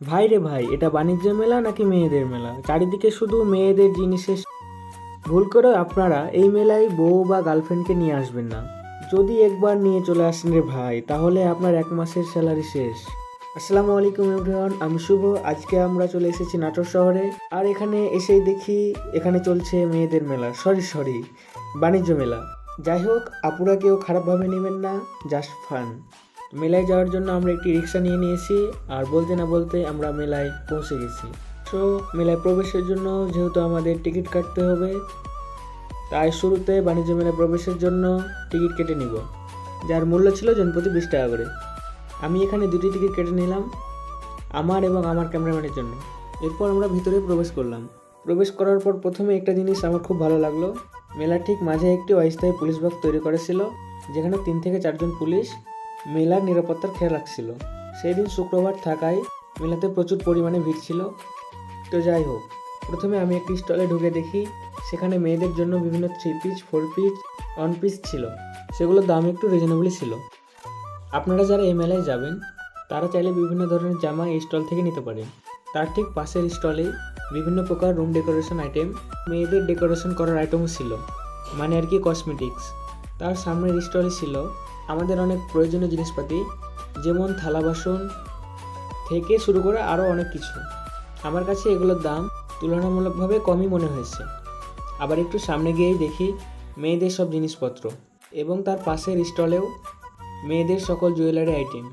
ভাই রে ভাই, এটা বাণিজ্য মেলা নাকি মেয়েদের মেলা? চারিদিকে শুধু মেয়েদের জিনিসের ভুল করে আপনারা এই মেলায় বউ বা গার্লফ্রেন্ডকে নিয়ে আসবেন না। যদি একবার নিয়ে চলে আসেন রে ভাই, তাহলে আপনার এক মাসের স্যালারি শেষ। আসসালামু আলাইকুম এভরিওয়ান, আমি শুভ। আজকে আমরা চলে এসেছি নাটোর শহরে। আর এখানে এসেই দেখি, এখানে চলছে মেয়েদের মেলা। সরি সরি বাণিজ্য মেলা। যাই হোক, আপুরা কেউ খারাপভাবে নেবেন না জাস্ট ফান মেলায় যাওয়ার জন্য আমরা একটি রিক্সা নিয়ে নিয়েছি, আর বলতে না বলতে আমরা মেলায় পৌঁছে গেছি। তো মেলায় প্রবেশের জন্য যেহেতু আমাদের টিকিট কাটতে হবে, তাই শুরুতে বাণিজ্য মেলায় প্রবেশের জন্য টিকিট কেটে নিব, যার মূল্য ছিল জনপ্রতি বিশ টাকা করে। আমি এখানে দুটি টিকিট কেটে নিলাম, আমার এবং আমার ক্যামেরাম্যানের জন্য। এরপর আমরা ভিতরে প্রবেশ করলাম। প্রবেশ করার পর প্রথমে একটা জিনিস আমার খুব ভালো লাগল। মেলার ঠিক মাঝে একটি অস্থায়ী পুলিশ বক্স তৈরি করেছিল, যেখানে তিন থেকে চারজন পুলিশ মেলার নিরাপত্তার খেয়াল রাখছিল। সেই দিন শুক্রবার থাকায় মেলাতে প্রচুর পরিমাণে ভিড় ছিল। তো যাই হোক, প্রথমে আমি একটি স্টলে ঢুকে দেখি সেখানে মেয়েদের জন্য বিভিন্ন three piece four piece one piece ছিল। সেগুলোর দাম একটু রিজনেবলই ছিল। আপনারা যারা এই মেলায় যাবেন, তারা চাইলে বিভিন্ন ধরনের জামা এই স্টল থেকে নিতে পারেন। তার ঠিক পাশের স্টলে বিভিন্ন প্রকার রুম ডেকোরেশন আইটেম মেয়েদের ডেকোরেশন করার আইটেমও ছিল। মানে আর কি কসমেটিক্স তার সামনের স্টলে ছিল আমাদের অনেক প্রয়োজনীয় জিনিসপাতি, যেমন থালা বাসন থেকে শুরু করে আরও অনেক কিছু। আমার কাছে এগুলোর দাম তুলনামূলকভাবে কমই মনে হয়েছে। আবার একটু সামনে গিয়েই দেখি মেয়েদের সব জিনিসপত্র এবং তার পাশের স্টলেও মেয়েদের সকল জুয়েলারি আইটেম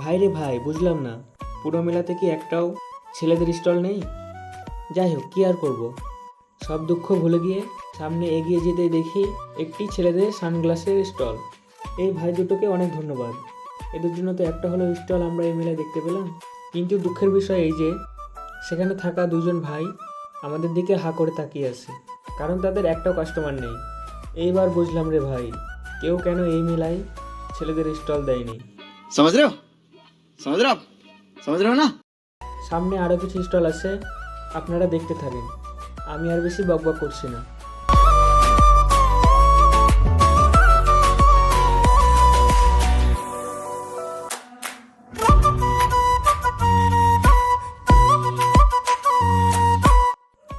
ভাই রে ভাই, বুঝলাম না, পুরো মেলাতে কি একটাও ছেলেদের স্টল নেই? যাই হোক, কী আর করব? সব দুঃখ ভুলে গিয়ে সামনে এগিয়ে যেতে দেখি একটি ছেলেদের সানগ্লাসের স্টল। এই ভাই দুটোকে অনেক ধন্যবাদ। এদের জন্য তো একটা হলো স্টল আমরা এই মেলায় দেখতে পেলাম। কিন্তু দুঃখের বিষয় এই যে সেখানে থাকা দুজন ভাই আমাদের দিকে হা করে তাকিয়ে আছে। কারণ তাদের একটাও কাস্টমার নেই। এইবার বুঝলাম রে ভাই কেউ কেন এই মেলায় ছেলেদের স্টল দেয়নি। না সামনে আরও কিছু স্টল আছে আপনারা দেখতে থাকেন। আমি আর বেশি বকবক করছি না।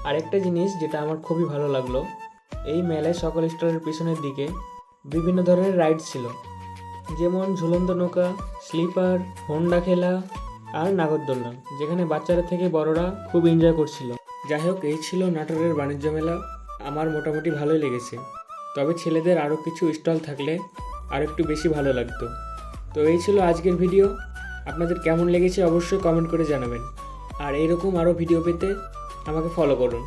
আরেকটা জিনিস যেটা আমার খুবই ভালো লাগল, এই মেলায় সকল স্টলের পিছনের দিকে বিভিন্ন ধরনের রাইড ছিল। যেমন ঝুলন্ত নৌকা, স্লিপার, হোন্ডা খেলা আর নাগরদোলনা, যেখানে বাচ্চারা থেকে বড়রা খুব এনজয় করছিল। যাই হোক, এই ছিল নাটোরের বাণিজ্য মেলা। আমার মোটামুটি ভালোই লেগেছে। তবে ছেলেদের আরও কিছু স্টল থাকলে আর একটু বেশি ভালো লাগতো। তো এই ছিল আজকের ভিডিও। আপনাদের কেমন লেগেছে অবশ্যই কমেন্ট করে জানাবেন। আর এইরকম আরও ভিডিও পেতে আমাকে ফলো করুন।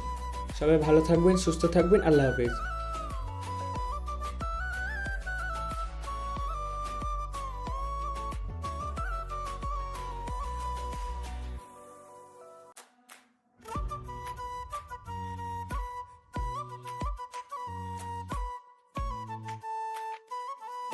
সবাই ভালো থাকবেন সুস্থ থাকবেন আল্লাহ হাফেজ।